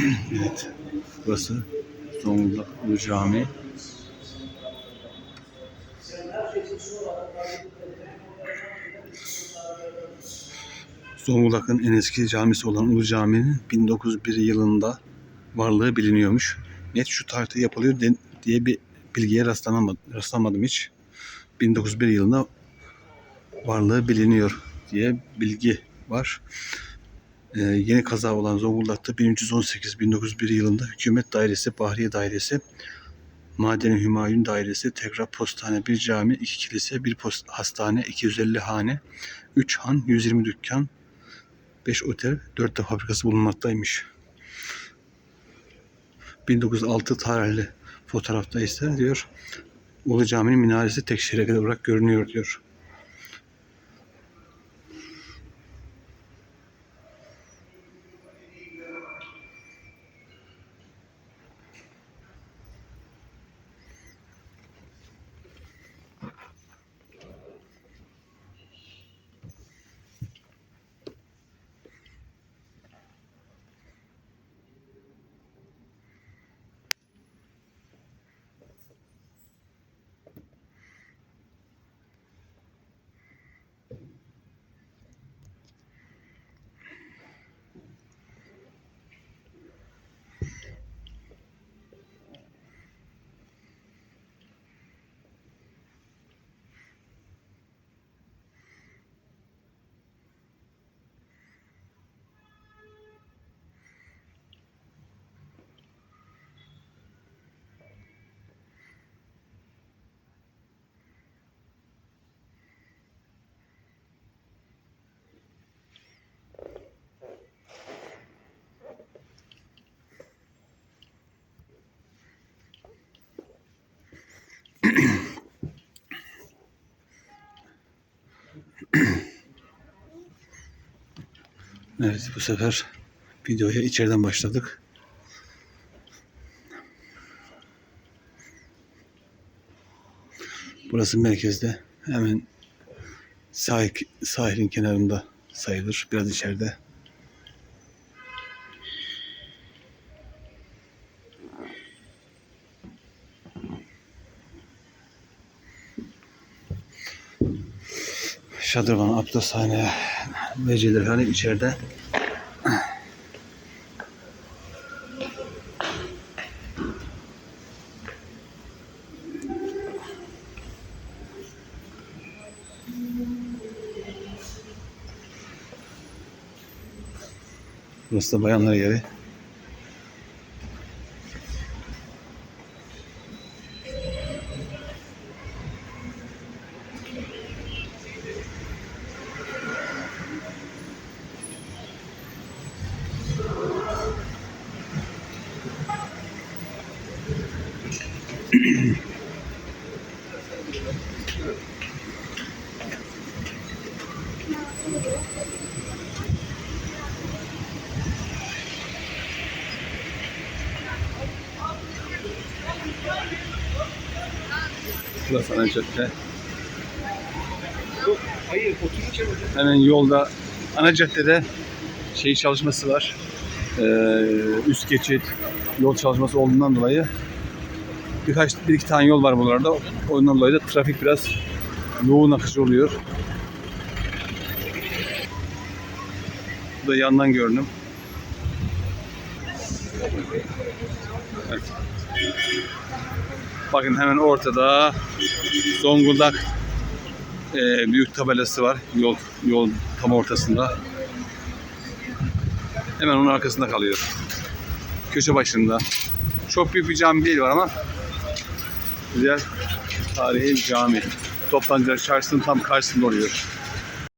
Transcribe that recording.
evet. Burası Zonguldak Ulu Cami. Zonguldak'ın en eski camisi olan Ulu Cami'nin 1901 yılında varlığı biliniyormuş. Net şu tarihte yapılıyor diye bir bilgiye rastlanamadım, rastlamadım hiç. 1901 yılında varlığı biliniyor diye bilgi var. Ee, yeni kaza olan Zonguldak'ta 1318-1901 yılında Hükümet Dairesi, Bahriye Dairesi, Madeni Hümayun Dairesi, tekrar postane, bir cami, iki kilise, bir post hastane, 250 hane, 3 han, 120 dükkan, 5 otel, 4 de fabrikası bulunmaktaymış. 1906 tarihli fotoğrafta ise diyor Ulu Cami'nin minaresi tek şerefli olarak görünüyor diyor. Evet bu sefer videoya içeriden başladık. Burası merkezde. Hemen sahil, sahilin kenarında sayılır. Biraz içeride. Şadırvan, abdesthane, veciler hani içeride. Burası da bayanlar yeri. Burası ana cadde. Hayır, otururken. Hemen yolda ana caddede şey çalışması var. Ee, üst geçit yol çalışması olduğundan dolayı birkaç bir iki tane yol var buralarda. Ondan dolayı da trafik biraz yoğun akıcı oluyor. Bu da yandan görünüm. Bakın hemen ortada Zonguldak e, büyük tabelası var. Yol yol tam ortasında. Hemen onun arkasında kalıyor. Köşe başında. Çok büyük bir cami değil var ama güzel tarihi bir cami. Toptancılar Çarşısı'nın tam karşısında oluyor.